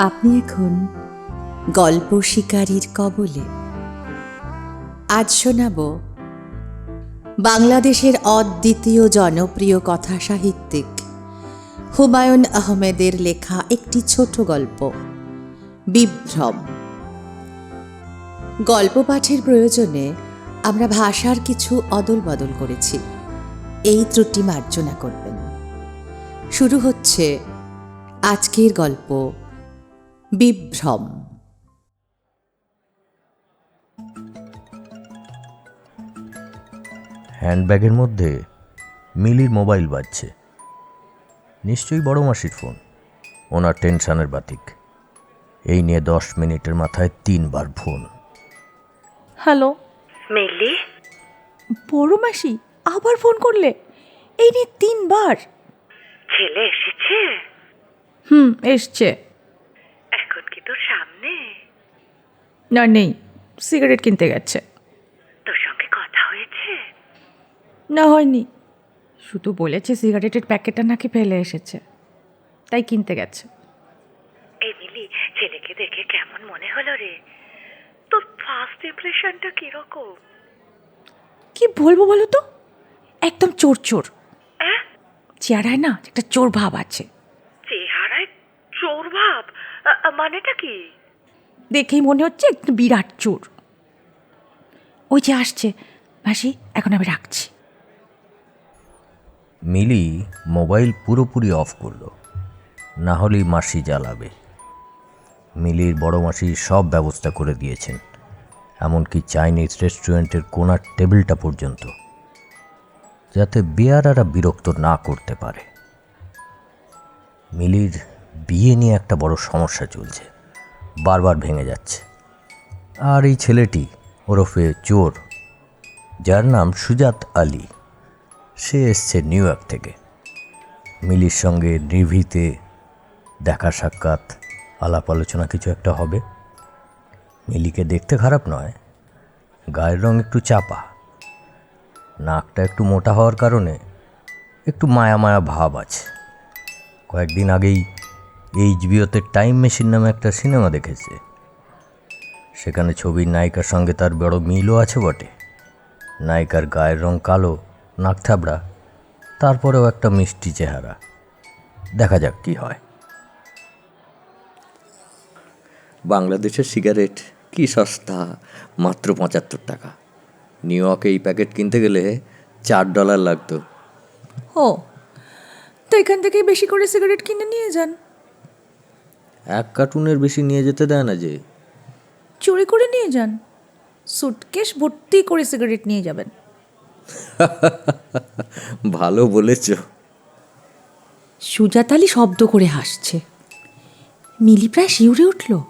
আপনি এখন গল্প শিকারীর কবলে। আজ শোনাব বাংলাদেশের অদ্বিতীয় জনপ্রিয় কথা সাহিত্যিক হুমায়ুন আহমেদের লেখা একটি ছোট গল্প, বিভ্রম। গল্প পাঠের প্রয়োজনে আমরা ভাষার কিছু অদল বদল করেছি। এই ত্রুটি মার্জনা করবেন। শুরু হচ্ছে আজকের গল্প বিভ্রম। হ্যান্ডব্যাগের মধ্যে মিলির মোবাইল বাজছে। নিশ্চয়ই বড় মাসির ফোন। ওনার টেনশনের বাতিক। এই নিয়ে দশ মিনিটের মাথায় তিনবার ফোন। হ্যালো। মিলি? বড় মাসি আবার ফোন করলে? এই নিয়ে তিনবার। ছেলে এসেছে? হুম এসছে এখন কি তোর সামনে না নেই। সিগারেট কিনতে গেছে। তোর সঙ্গে কথা হয়েছে? না হয়নি। শুধু বলেছে সিগারেটের প্যাকেটটা নাকি ফেলে এসেছে। তাই কিনতে গেছে। এই মিলি ছেলেকে দেখে কেমন মনে হলো রে? তোর ফার্স্ট ইমপ্রেশনটা কীরকম? কি বলব বলো তো? একদম চোর চোর? চেহারায় না একটা চোর ভাব আছে। চেহারায় চোর ভাব? মানেটা কি? দেখেই মনে হচ্ছে একটু বিরাট চোর। ওই যে আসছে। মাসি, এখন আমি রাখছি। মিলি মোবাইল পুরোপুরি অফ করল। না হলেই মাসি জ্বালাবে। মিলির বড় মাসি সব ব্যবস্থা করে দিয়েছেন। এমনকি চাইনিজ রেস্টুরেন্টের কোনার টেবিলটা পর্যন্ত। যাতে বেয়ারারা বিরক্ত না করতে পারে। মিলির বিয়ে নিয়ে একটা বড় সমস্যা চলছে। বারবার ভেঙে যাচ্ছে। আর এই ছেলেটি ওরফে চোর, যার নাম সুজাত আলী, সে এসছে নিউ ইয়র্ক থেকে। মিলির সঙ্গে নিভিতে দেখা সাক্ষাৎ, আলাপ আলোচনা কিছু একটা হবে। মিলিকে দেখতে খারাপ নয়, গায়ের রং একটু চাপা। নাকটা একটু মোটা হওয়ার কারণে একটু মায়া মায়া ভাব আছে। কয়েকদিন আগেই এইচবিওতে টাইম মেশিন নামে একটা সিনেমা দেখেছে। সেখানে ছবির নায়িকার সঙ্গে তার বড় মিলও আছে বটে। নায়িকার গায়ের রং কালো নাক থাবড়া তারপরেও একটা মিষ্টি চেহারা। দেখা যাক কি হয়। বাংলাদেশের সিগারেট কি সস্তা? মাত্র পঁচাত্তর টাকা। নিউ ইয়র্কে এই প্যাকেট কিনতে গেলে চার ডলার লাগতো। ও তো এখান থেকে বেশি করে সিগারেট কিনে নিয়ে যান। এক কার্টুনের বেশি নিয়ে যেতে দেয় না যে। চুরি করে নিয়ে যান। সুটকেস ভর্তি করে সিগারেট নিয়ে যাবেন। ভালো বলেছ। সুজাতালি শব্দ করে হাসছে। মিলি প্রায় শিউরে উঠল।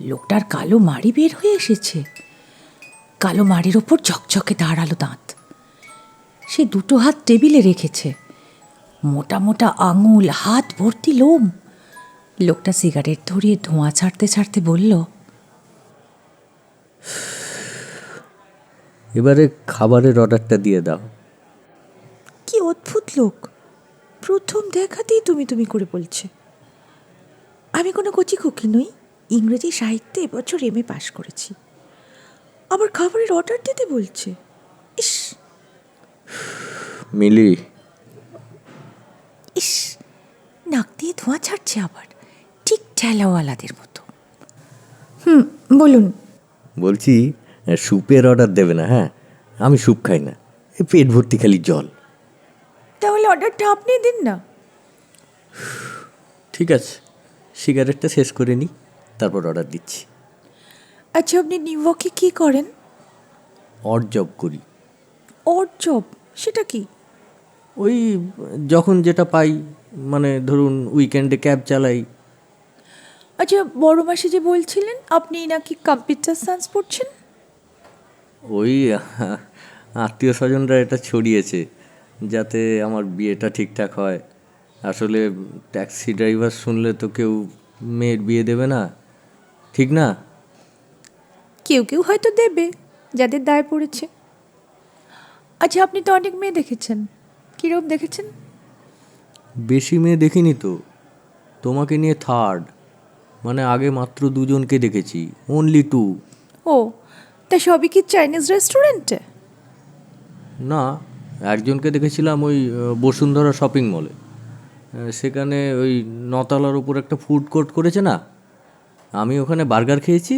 লোকটার কালো মাড়ি বের হয়ে এসেছে। কালো মাড়ির ওপর ঝকঝকে দাঁড়াল দাঁত। সে দুটো হাত টেবিলে রেখেছে। মোটা মোটা আঙুল হাত ভর্তি লোম। লোকটা সিগারেট ধরিয়ে ধোঁয়া ছাড়তে ছাড়তে বলল এবারে খাবারের অর্ডারটা দিয়ে দাও। কি অদ্ভুত লোক। প্রথম দেখাতেই তুমি তুমি করে বলছে। আমি কোনো কচি খুকি নই ইংরেজি সাহিত্যে এবছর এম এ পাশ করেছি। আবার খাবারের অর্ডার দিতে বলছে। ইস। মিলি। ইস। নাক দিয়ে ধোঁয়া ছাড়ছে আবার। ঠেলাওয়ালাদের মতো। হুম বলুন। বলছি স্যুপের অর্ডার দেবে না হ্যাঁ? আমি স্যুপ খাই না পেট ভর্তি খালি জল। তাহলে অর্ডারটা আপনি দিন না। ঠিক আছে সিগারেটটা শেষ করে নিই তারপর অর্ডার দিচ্ছি। আচ্ছা আপনি নিউ ইয়র্কে কী করেন? অড জব করি। ওর জব সেটা কি? ওই যখন যেটা পাই মানে ধরুন উইকেন্ডে ক্যাব চালাই আচ্ছা বড় মাসি যে বলছিলেন আপনি নাকি কম্পিউটার সায়েন্স পড়ছেন? ওই আত্মীয় স্বজনরা এটা ছড়িয়েছে যাতে আমার বিয়েটা ঠিকঠাক হয়। আসলে ট্যাক্সি ড্রাইভার শুনলে তো কেউ মেয়ের বিয়ে দেবে না ঠিক না? কেউ কেউ হয়তো দেবে যাদের দায় পড়েছে। আচ্ছা আপনি তো অনেক মেয়ে দেখেছেন কীরকম দেখেছেন? বেশি মেয়ে দেখিনি তো তোমাকে নিয়ে থার্ড। মানে আগে মাত্র দুজনকে দেখেছি অনলি টু ও তা সবই কি চাইনিজ রেস্টুরেন্টে? না একজনকে দেখেছিলাম ওই বসুন্ধরা শপিং মলে। সেখানে ওই নতলার উপর একটা ফুড কোর্ট করেছে না? আমি ওখানে বার্গার খেয়েছি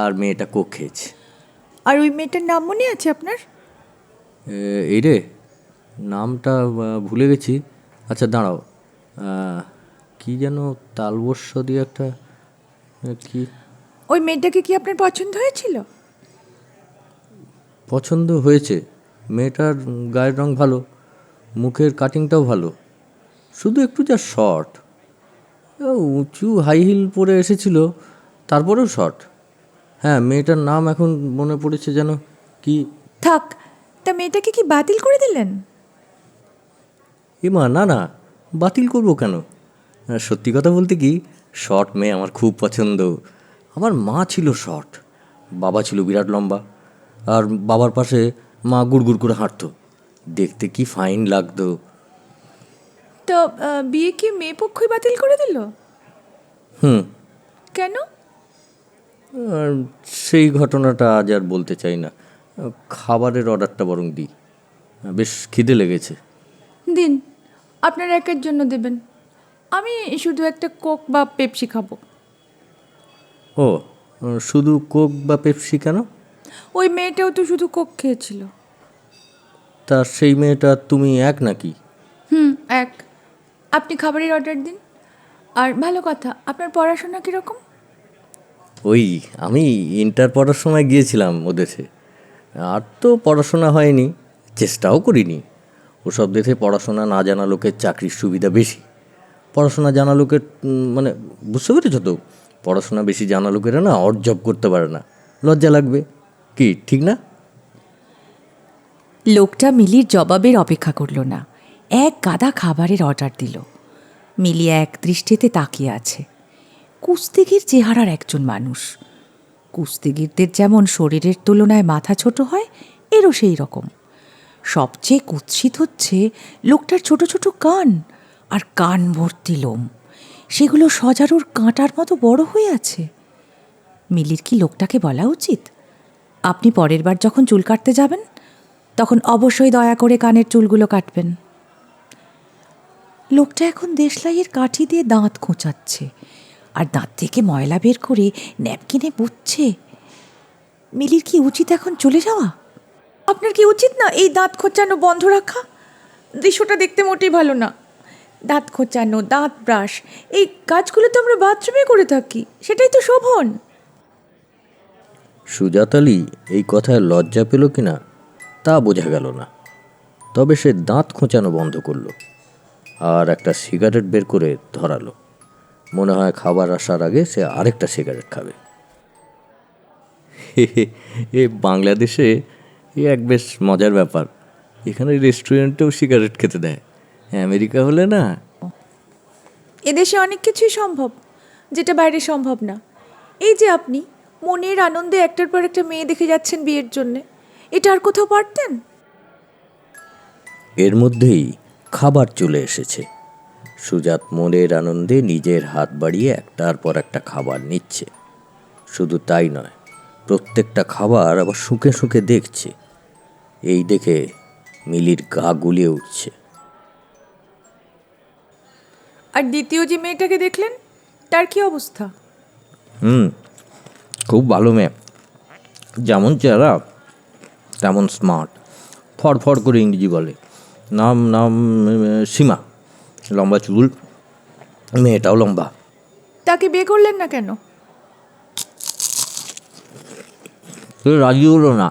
আর মেয়েটা কোক খেয়েছি। আর ওই মেয়েটার নাম মনে আছে আপনার? এই রে নামটা ভুলে গেছি। আচ্ছা দাঁড়াও। কি যেন তালবস্য দিয়ে একটা কি? ওই মেয়েটাকে কি আপনার পছন্দ হয়েছিল? পছন্দ হয়েছে। মেয়েটার গায়ের রং ভালো মুখের কাটিংটাও ভালো। শুধু একটু যা শর্ট উঁচু হাই হিল পরে এসেছিল তারপরেও শর্ট হ্যাঁ মেয়েটার নাম এখন মনে পড়েছে যেন কি? থাক তা মেয়েটাকে কি বাতিল করে দিলেন? এমা না না বাতিল করব কেন? সত্যি কথা বলতে কি শর্ট মেয়ে আমার খুব পছন্দ। আমার মা ছিল শর্ট বাবা ছিল বিরাট লম্বা আর বাবার পাশে মা গুড়গুড় করে হাঁটতো। দেখতে কি ফাইন লাগতো। তো বিয়ে কি মেয়ে পক্ষই বাতিল করে দিল? হুম। কেন? সেই ঘটনাটা আজ আর বলতে চাই না। খাবারের অর্ডারটা বরং দিই। বেশ খিদে লেগেছে। দিন আপনার একের জন্য দেবেন। আমি শুধু একটা কোক বা পেপসি খাব। ও শুধু কোক বা পেপসি কেন? ওই মেয়েটাও তো শুধু কোক খেয়েছিল। তা সেই মেয়েটা তুমি এক নাকি? হুম এক। আপনি খাবারের অর্ডার দিন। আর ভালো কথা আপনার পড়াশোনা কীরকম? ওই আমি ইন্টার পড়ার সময় গিয়েছিলাম ওদেশে আর তো পড়াশোনা হয়নি চেষ্টাও করিনি। ওসব দেশে পড়াশোনা না জানা লোকের চাকরির সুবিধা বেশি। পড়াশোনা জানা লোকের মানে বুঝতে পেরেছ তো? পড়াশোনা বেশি জানা লোকেরা না অড জব করতে পারে না। লজ্জা লাগবে। কি, ঠিক না? লোকটা মিলির জবাবের অপেক্ষা করল না। এক গাদা খাবারের অর্ডার দিল। মিলি এক দৃষ্টিতে তাকিয়ে আছে। কুস্তিগির চেহারার একজন মানুষ। কুস্তিগিরদের যেমন শরীরের তুলনায় মাথা ছোট হয়, এরও সেই রকম। সবচেয়ে কুৎসিত হচ্ছে লোকটার ছোট ছোট কান। আর কান ভর্তি লোম। সেগুলো সজারুর কাঁটার মতো বড় হয়ে আছে। মিলির কি লোকটাকে বলা উচিত? আপনি পরের বার যখন চুল কাটতে যাবেন, তখন অবশ্যই দয়া করে কানের চুলগুলো কাটবেন। লোকটা এখন দেশলাইয়ের কাঠি দিয়ে দাঁত খোঁচাচ্ছে আর দাঁত থেকে ময়লা বের করে ন্যাপকিনে বুঝছে মিলির কি উচিত এখন চলে যাওয়া? আপনার কি উচিত না এই দাঁত খোঁচানো, বন্ধ রাখা? দৃশ্যটা দেখতে মোটেই ভালো না। দাঁত খোঁচানো, দাঁত ব্রাশ, এই কাজগুলো তো আমরা বাথরুমে করে থাকি, সেটাই তো শোভন। সুজাত আলী এই কথায় লজ্জা পেল কিনা, তা বোঝা গেল না। তবে সে দাঁত খোঁচানো বন্ধ করল আর একটা সিগারেট বের করে ধরালো। মনে হয় খাবার আসার আগে সে আরেকটা সিগারেট খাবে। এ বাংলাদেশে, এ এক বেশ মজার ব্যাপার। এখানে রেস্টুরেন্টেও সিগারেট খেতে দেয়। আমেরিকা হলে না। এদেশে অনেক কিছুই সম্ভব যেটা বাইরে সম্ভব না। এই যে আপনি মনের আনন্দে একটার পর একটা মেয়ে দেখে যাচ্ছেন বিয়ের জন্যে এটা আর কোথাও পারতেন? এর মধ্যেই খাবার চলে এসেছে। সুজাত মনের আনন্দে নিজের হাত বাড়িয়ে একটার পর একটা খাবার নিচ্ছে। শুধু তাই নয় প্রত্যেকটা খাবার আবার শুকে শুকে দেখছে। এই দেখে মিলির গা গুলিয়ে উঠছে। আর দ্বিতীয় যে মেয়েটাকে দেখলেন তার কি অবস্থা? হুম খুব ভালো মেয়ে। যেমন চেহারা তেমন স্মার্ট ফড়ফড় করে ইংরেজি বলে। নাম নাম সীমা লম্বা চুল মেয়েটাও লম্বা। তাকে বিয়ে করলেন না কেন? রাজি হলো না।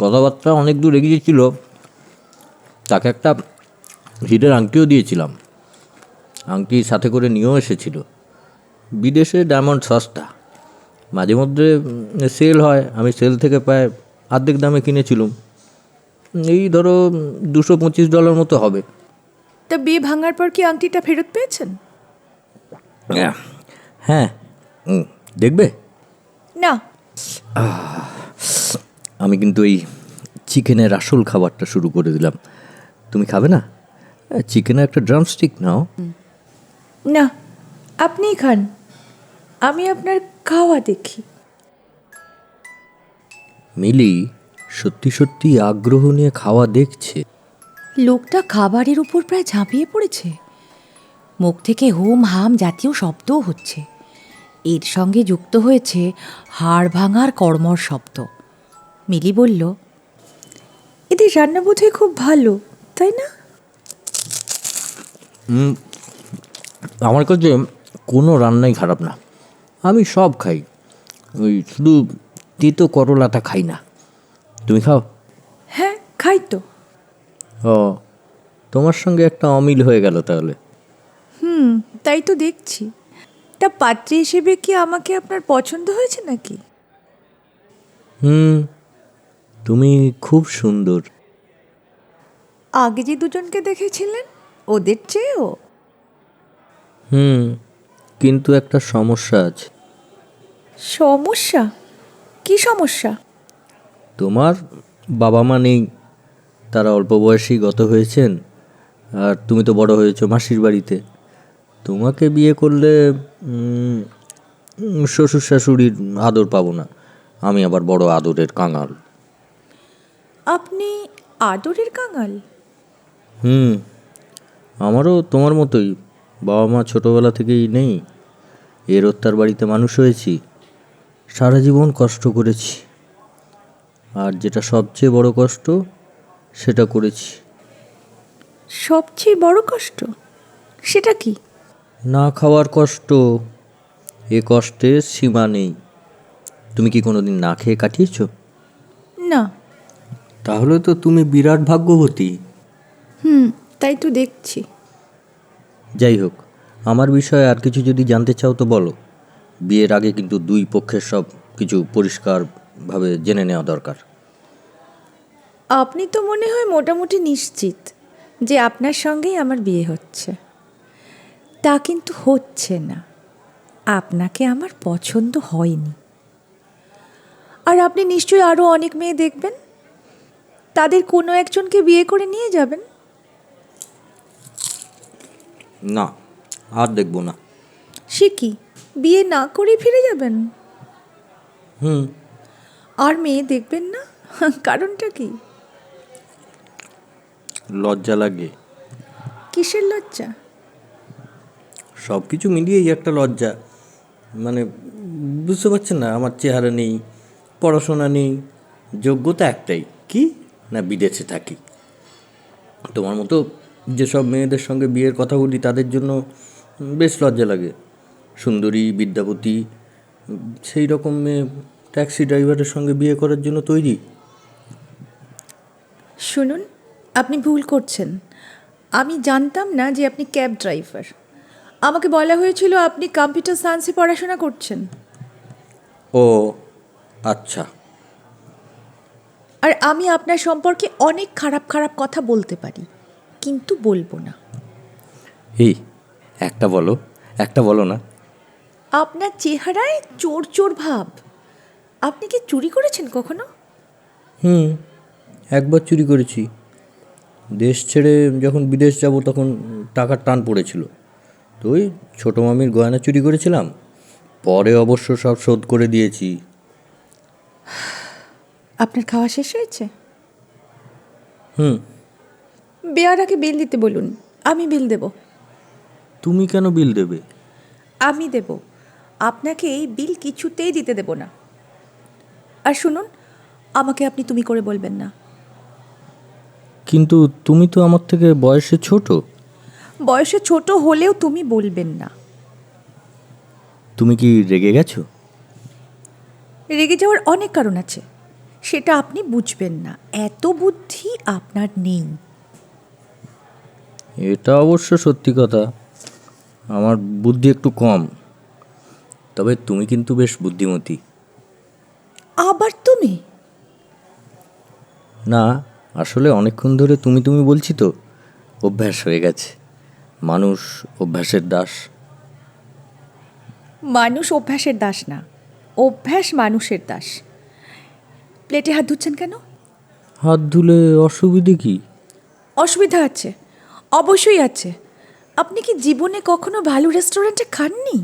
কথাবার্তা অনেক দূর এগিয়েছিল তাকে একটা হিরের আংটিও দিয়েছিলাম। আংটি সাথে করে নিয়েও এসেছিল। বিদেশে ডায়মন্ড সস্তা। মাঝে মধ্যে সেল হয়। আমি সেল থেকে প্রায় অর্ধেক দামে কিনেছিলাম। এই ধরো দুশো পঁচিশ ডলার মতো হবে। তা বিয়ে ভাঙার পর কি আংটিটা ফেরত পেয়েছেন? হ্যাঁ। দেখবে? না। আমি কিন্তু এই চিকেনের আসল খাবারটা শুরু করে দিলাম। তুমি খাবে না? চিকেনের একটা ড্রামস্টিক নাও। না আপনিই খান। আমি আপনার খাওয়া দেখি। মিলি সত্যি সত্যি আগ্রহ নিয়ে খাওয়া দেখছে। লোকটা খাবারের উপর প্রায় ঝাঁপিয়ে পড়েছে। মুখ থেকে হোম হাম জাতীয় শব্দও হচ্ছে। এর সঙ্গে যুক্ত হয়েছে হাড় ভাঙার কর্মর শব্দ। মিলি বলল এদের রান্না বোধহয় খুব ভালো তাই না? আমার কাছে কোনো রান্নাই খারাপ না। আমি সব খাই। ওই শুধু তিতো করলাটা খাই না। তুমি খাও? হ্যাঁ খাই তো। ও তোমার সঙ্গে একটা অমিল হয়ে গেল তাহলে। হুম তাই তো দেখছি। তা পাত্রী হিসেবে কি আমাকে আপনার পছন্দ হয়েছে নাকি? হুম তুমি খুব সুন্দর। আগে যে দুজনকে দেখেছিলেন ওদের চেয়েও। হুম কিন্তু একটা সমস্যা আছে। সমস্যা? কি সমস্যা? তোমার বাবা মা নেই তারা অল্প বয়সেই গত হয়েছেন আর তুমি তো বড় হয়েছো মাসির বাড়িতে। তোমাকে বিয়ে করলে শ্বশুর শাশুড়ির আদর পাবো না। আমি আবার বড় আদরের কাঙাল। আপনি আদরের কাঙাল? হুম আমারও তোমার মতোই। বাবা মা ছোটোবেলা থেকেই নেই। এর তার বাড়িতে মানুষ হয়েছি। সারা জীবন কষ্ট করেছি। আর যেটা সবচেয়ে বড় কষ্ট সেটা করেছি। সবচেয়ে বড় কষ্ট? সেটা কি? না খাওয়ার কষ্ট এ কষ্টের সীমা নেই। তুমি কি কোনোদিন না খেয়ে কাটিয়েছ? না। তাহলে তো তুমি বিরাট ভাগ্যবতী। হুম তাই তো দেখছি। যাই হোক, আমার বিষয়ে আর কিছু যদি জানতে চাও তো বলো। বিয়ের আগে কিন্তু দুই পক্ষের সব কিছু পরিষ্কারভাবে জেনে নেওয়া দরকার। আপনি তো মনে হয় মোটামুটি নিশ্চিত যে আপনার সঙ্গেই আমার বিয়ে হচ্ছে। তা কিন্তু হচ্ছে না। আপনাকে আমার পছন্দ হয়নি। আর আপনি নিশ্চয়ই আরও অনেক মেয়ে দেখবেন। তাদের কোনো একজনকে বিয়ে করে নিয়ে যাবেন। না আর দেখব না। সে কি বিয়ে না করে ফিরে যাবেন? হুম। আর মেয়ে দেখবেন না? কারণটা কি? লজ্জা লাগে। কিসের লজ্জা? সব কিছু মিলিয়েই একটা লজ্জা। মানে বুঝতে পারছেন না আমার চেহারা নেই পড়াশোনা নেই যোগ্যতা একটাই। কি? না বিদেশে থাকি। তোমার মতো যেসব মেয়েদের সঙ্গে বিয়ের কথা বলি তাদের জন্য বেশ লজ্জা লাগে। সুন্দরী বিদ্যাপতি সেই রকম মেয়ে ট্যাক্সি ড্রাইভারের সঙ্গে বিয়ে করার জন্য তৈরি। শুনুন আপনি ভুল করছেন। আমি জানতাম না যে আপনি ক্যাব ড্রাইভার আমাকে বলা হয়েছিল আপনি কম্পিউটার সায়েন্সে পড়াশোনা করছেন। ও আচ্ছা। আর আমি আপনার সম্পর্কে অনেক খারাপ খারাপ কথা বলতে পারি। কিন্তু বলব না। এই একটা বলো একটা বলো না। আপনার চেহারায় চোর চোর ভাব। আপনি কি চুরি করেছেন কখনো? হুম একবার চুরি করেছি। দেশ ছেড়ে যখন বিদেশ যাব তখন টাকার টান পড়েছিল। তো ওই ছোটো মামির গয়না চুরি করেছিলাম। পরে অবশ্য সব শোধ করে দিয়েছি। আপনার খাওয়া শেষ হয়েছে? হুম। বেয়ারাকে বিল দিতে বলুন। আমি বিল দেব। তুমি কেন বিল দেবে? আমি দেব। আপনাকে এই বিল কিছুতেই দিতে দেব না। আর শুনুন আমাকে আপনি তুমি করে বলবেন না। কিন্তু তুমি তো আমার থেকে বয়সে ছোট। বয়সে ছোট হলেও তুমি বলবেন না। তুমি কি রেগে গেছো? রেগে যাওয়ার অনেক কারণ আছে। সেটা আপনি বুঝবেন না। এত বুদ্ধি আপনার নেই। এটা অবশ্য সত্যি কথা। আমার বুদ্ধি একটু কম। তবে তুমি কিন্তু বেশ বুদ্ধিমতী। আবার তুমি? না আসলে অনেকক্ষণ ধরে তুমি তুমি বলছি তো অভ্যাস হয়ে গেছে। মানুষ অভ্যাসের দাস। মানুষ অভ্যাসের দাস না। অভ্যাস মানুষের দাস। প্লেটে হাত ধুচ্ছেন কেন? হাত ধুলে অসুবিধে কি? অসুবিধা আছে। অবশ্যই আছে। আপনি কি জীবনে কখনো ভালো রেস্টুরেন্টে খাননি?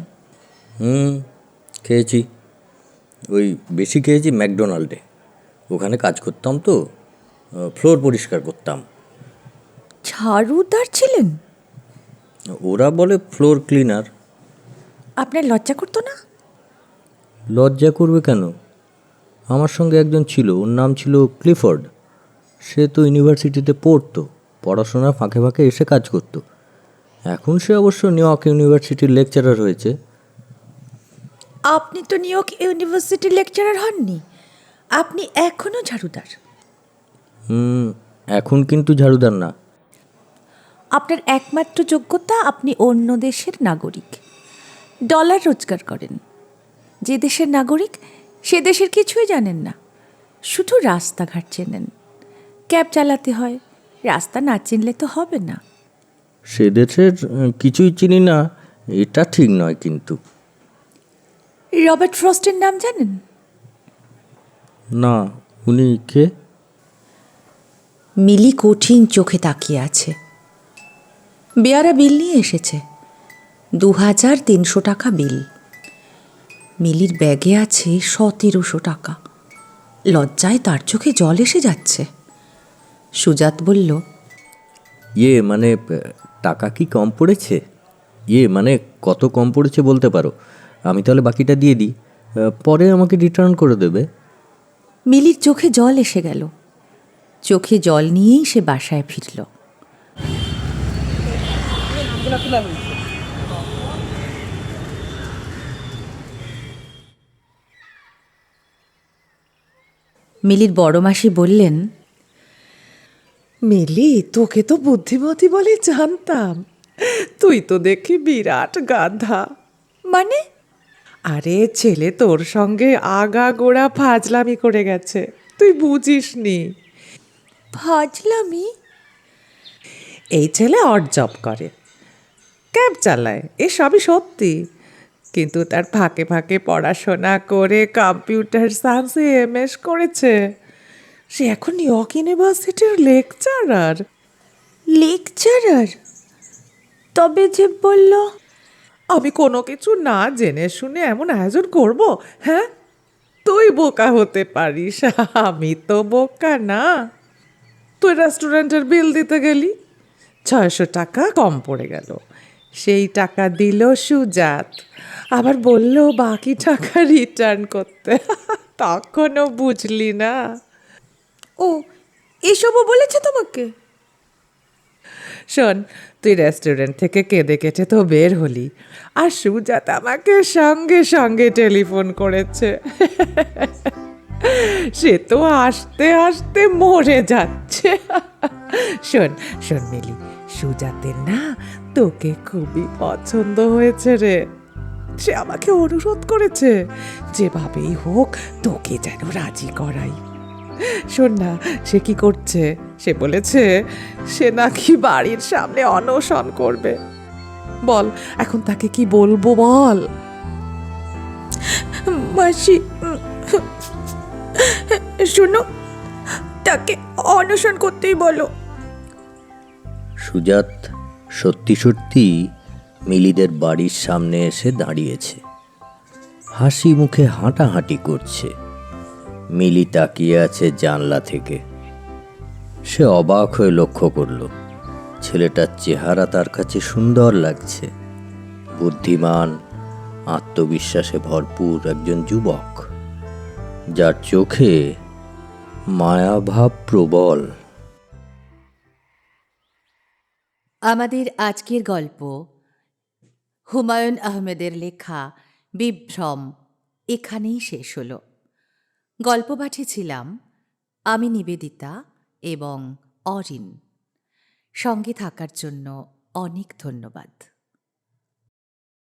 হুম খেয়েছি। ওই বেশি খেয়েছি ম্যাকডোনাল্ডে। ওখানে কাজ করতাম তো ফ্লোর পরিষ্কার করতাম। ঝাড়ুদার ছিলেন? ওরা বলে ফ্লোর ক্লিনার। আপনার লজ্জা করতো না? লজ্জা করবে কেন? আমার সঙ্গে একজন ছিল ওর নাম ছিল ক্লিফোর্ড। সে তো ইউনিভার্সিটিতে পড়তো। পড়াশোনার ফাঁকে ফাঁকে এসে কাজ করতো। এখন সে অবশ্য নিউ ইয়র্ক ইউনিভার্সিটির লেকচারার হয়েছে। আপনি তো নিউ ইয়র্ক ইউনিভার্সিটির লেকচারার হননি। আপনি এখনও ঝাড়ুদার। হুম, এখন কিন্তু ঝাড়ুদার না। আপনার একমাত্র যোগ্যতা আপনি অন্য দেশের নাগরিক। ডলার রোজগার করেন। যে দেশের নাগরিক সে দেশের কিছুই জানেন না। শুধু রাস্তাঘাট চেনেন। ক্যাব চালাতে হয় রাস্তা না চিনলে তো হবে না। সে দেশের কিছুই চিনি না এটা ঠিক নয় কিন্তু। রবার্ট ফ্রস্টের নাম জানেন? না উনি কে? মিলি কঠিন চোখে তাকিয়ে আছে। বেয়ারা বিল নিয়ে এসেছে। দু হাজার তিনশো টাকা বিল। মিলির ব্যাগে আছে সতেরোশো টাকা। লজ্জায় তার চোখে জল এসে যাচ্ছে। সুজাত বলল ইয়ে মানে টাকা কি কম পড়েছে? ইয়ে মানে কত কম পড়েছে বলতে পারো? আমি তাহলে বাকিটা দিয়ে দিই। পরে আমাকে রিটার্ন করে দেবে। মিলির চোখে জল এসে গেল। চোখে জল নিয়েই সে বাসায় ফিরল। মিলির বড় মাসি বললেন মিলি তোকে তো বুদ্ধিমতী বলে জানতাম। তুই তো দেখি বিরাট গাধা। মানে? আরে ছেলে তোর সঙ্গে আগা গোড়া ফাজলামি করে গেছে। তুই বুঝিস নি ভাজলামি এই ছেলে অড জব করে। ক্যাব চালায় এসবই সত্যি। কিন্তু তার ফাঁকে ফাঁকে পড়াশোনা করে কম্পিউটার সায়েন্সে এম এস করেছে। সে এখন ইয়র্ক ইউনিভার্সিটির লেকচারার। লেকচারার? তবে যে বলল, আমি কোনো কিছু না জেনে শুনে এমন আয়োজন করব হ্যাঁ? তুই বোকা হতে পারিস, আমি তো বোকা না। তুই রেস্টুরেন্টের বিল দিতে গেলি, ছয়শো টাকা কম পড়ে গেল। সেই টাকা দিল সুজাত, আবার বলল বাকি টাকা রিটার্ন করতে। তখনও বুঝলি না। ও, এসবও বলেছে তোমাকে? শোন, তুই রেস্টুরেন্ট থেকে কেঁদে কেটে তো বের হলি, আর সুজাত আমাকে সঙ্গে সঙ্গে টেলিফোন করেছে। সে তো আসতে আসতে মরে যাচ্ছে। শোন শোন মিলি, সুজাতের না তোকে খুবই পছন্দ হয়েছে রে। সে আমাকে অনুরোধ করেছে, যেভাবেই হোক তোকে যেন রাজি করাই। শোন না, সে কি করছে? সে বলেছে, সে নাকি বাড়ির সামনে অনশন করবে। বল, এখন তাকে কি বলব বল? মাসি, শোনো, তাকে অনশন করতেই বলো। সুজাত সত্যি সত্যি মিলিদের বাড়ির সামনে এসে দাঁড়িয়েছে। হাসি মুখে হাঁটাহাঁটি করছে। মিলি তাকিয়ে আছে জানলা থেকে। সে অবাক হয়ে লক্ষ্য করল, ছেলেটার চেহারা তার কাছে সুন্দর লাগছে। বুদ্ধিমান, আত্মবিশ্বাসে ভরপুর একজন যুবক, যার চোখে মায়াভাব প্রবল। আমাদের আজকের গল্প হুমায়ুন আহমেদের লেখা বিভ্রম এখানেই শেষ হলো। গল্প পাঠিয়েছিলাম আমি নিবেদিতা এবং অরিন। সঙ্গে থাকার জন্য অনেক ধন্যবাদ।